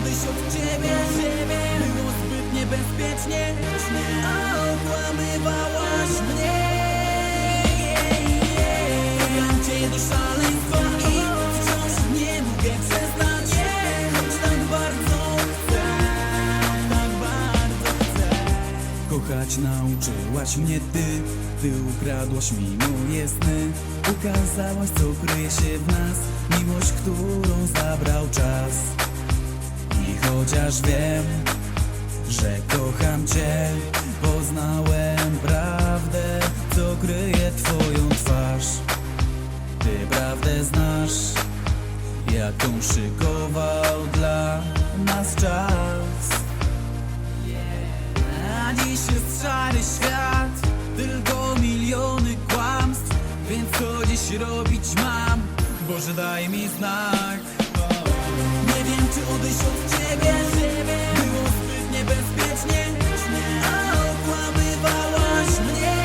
odejść od ciebie Było zbyt niebezpiecznie A okłamywałaś mnie. Kocham cię do szaleństwa I wciąż nie mogę się. Choć tak bardzo chcę Tak bardzo chcę. Kochać nauczyłaś mnie ty Ty ukradłaś mi moje sny. Ukazałaś co kryje się w nas. Miłość, którą zabrał czas chociaż wiem, że kocham cię Poznałem prawdę, co kryje twoją twarz. Ty prawdę znasz Jaką szykował dla nas czas. A dziś jest szary świat Tylko miliony kłamstw Więc co dziś robić mam? Boże daj mi znak czy odejść od ciebie. Było zbyt niebezpiecznie. A okłamywałaś mnie.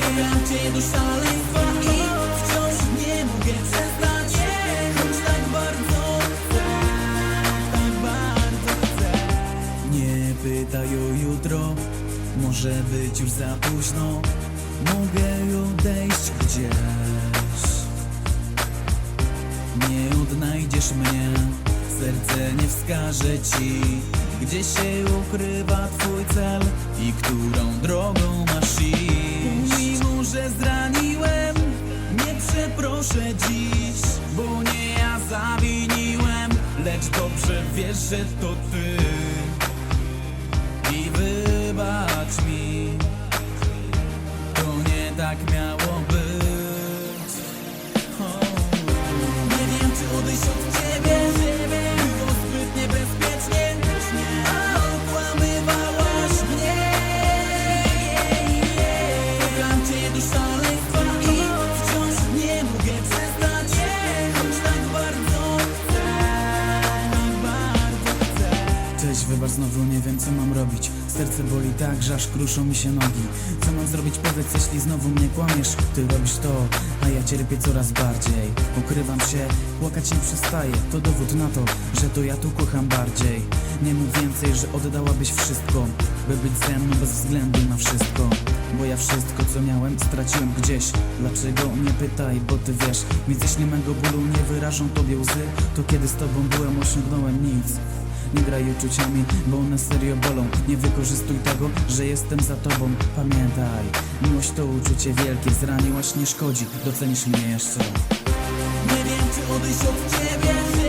Kocham cię do szaleństwa I wciąż nie mogę przestać Choć tak bardzo chcę Tak bardzo chcę. Nie pytaj o jutro, może być już za późno. Mogę odejść gdzieś odnajdziesz mnie, serce nie wskaże ci Gdzie się ukrywa twój cel i którą drogą masz iść. Mimo, że zraniłem, nie przeproszę dziś Bo nie ja zawiniłem, lecz dobrze wiesz, że to ty znowu nie wiem co mam robić. Serce boli tak, że aż kruszą mi się nogi. Co mam zrobić? Powiedz, jeśli znowu mnie kłamiesz Ty robisz to, a ja cierpię coraz bardziej. Ukrywam się, płakać nie przestaję. To dowód na to, że to ja tu kocham bardziej. Nie mów więcej, że oddałabyś wszystko By być ze mną bez względu na wszystko. Bo ja wszystko co miałem straciłem gdzieś. Dlaczego? Nie pytaj, bo ty wiesz. Więc jeśli mego bólu nie wyrażą tobie łzy. To kiedy z tobą byłem osiągnąłem nic nie graj uczuciami, bo one serio bolą. Nie wykorzystuj tego, że jestem za tobą. Pamiętaj, miłość to uczucie wielkie. Zraniłaś, nie szkodzi, docenisz mnie jeszcze. Nie wiem czy odejść